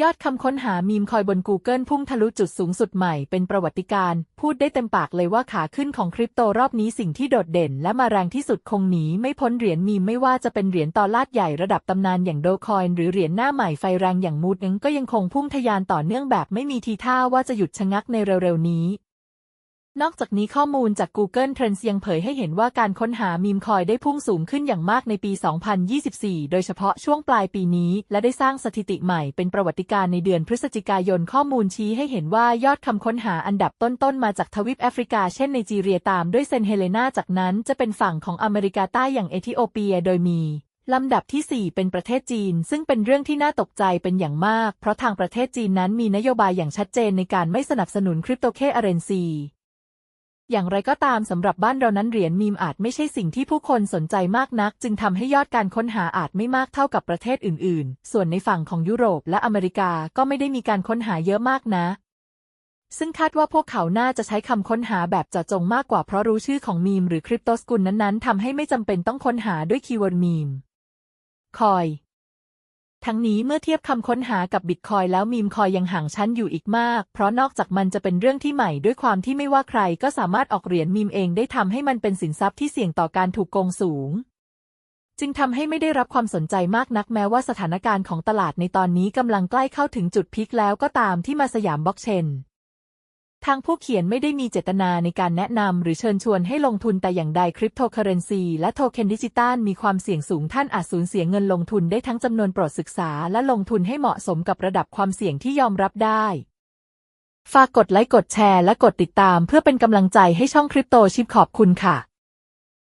ยอดคำค้นหามีมคอยบน Google พุ่งทะลุจุดสูงสุดใหม่เป็นประวัติการณ์พูดได้เต็มปากเลยว่าขาขึ้นของคริปโตรอบนี้สิ่งที่โดดเด่นและมาแรงที่สุดคงหนีไม่พ้นเหรียญมีมไม่ว่าจะเป็นเหรียญต่อลาดใหญ่ระดับตำนานอย่างโดคอยหรือเหรียญหน้าใหม่ไฟแรงอย่างมูดนึงก็ยังคงพุ่งทะยานต่อเนื่องแบบไม่มีทีท่าว่าจะหยุดชะงักในเร็วๆนี้ นอกจากนี้ข้อมูลจาก Google Trends ยังเผยให้เห็นว่าการค้นหามีมคอยได้พุ่งสูงขึ้นอย่างมากในปี 2024 โดยเฉพาะช่วงปลายปีนี้ และได้สร้างสถิติใหม่เป็นประวัติการในเดือนพฤศจิกายนข้อมูลชี้ให้เห็นว่ายอดคำค้นหาอันดับต้นๆ มาจากทวีปแอฟริกาเช่นไนจีเรียตามด้วยเซนเฮเลนาจากนั้นจะเป็นฝั่งของอเมริกาใต้อย่างเอธิโอเปียโดยมีลำดับที่ 4 เป็นประเทศจีน ซึ่งเป็นเรื่องที่น่าตกใจเป็นอย่างมาก เพราะทางประเทศจีนนั้นมีนโยบายอย่างชัดเจนในการไม่สนับสนุนคริปโตเคอเรนซี อย่างไรก็ตามสำหรับบ้านเรานั้นเหรียญมีมอาจไม่ใช่สิ่งที่ผู้คนสนใจมากนัก จึงทำให้ยอดการค้นหาอาจไม่มากเท่ากับประเทศอื่น ๆ ส่วนในฝั่งของยุโรปและอเมริกาก็ไม่ได้มีการค้นหาเยอะมากนะ ซึ่งคาดว่าพวกเขาน่าจะใช้คำค้นหาแบบเจาะจงมากกว่าเพราะรู้ชื่อของมีมหรือคริปโตสกุลนั้นๆทำให้ไม่จำเป็นต้องค้นหาด้วยคีย์เวิร์ดมีมคอย ทั้งนี้เมื่อเทียบคำค้นหากับบิตคอยแล้วมีมคอยยังห่างชั้นอยู่อีกมาก เพราะนอกจากมันจะเป็นเรื่องที่ใหม่ด้วยความที่ไม่ว่าใครก็สามารถออกเหรียญมีมเองได้ทำให้มันเป็นสินทรัพย์ที่เสี่ยงต่อการถูกโกงสูง จึงทำให้ไม่ได้รับความสนใจมากนักแม้ว่าสถานการณ์ของตลาดในตอนนี้กำลังใกล้เข้าถึงจุดพีคแล้วก็ตามที่มาสยามบล็อกเชน ทางผู้เขียนไม่ได้มีเจตนาในการแนะนำหรือเชิญชวนให้ลงทุนแต่อย่างใดคริปโตเคอเรนซีและโทเค็นดิจิตอลมีความเสี่ยงสูงท่านอาจสูญเสียเงินลงทุนได้ทั้งจำนวนโปรดศึกษาและลงทุนให้เหมาะสมกับระดับความเสี่ยงที่ยอมรับได้ ฝากกดไลค์กดแชร์และกดติดตามเพื่อเป็นกำลังใจให้ช่องคริปโตชิปขอบคุณค่ะ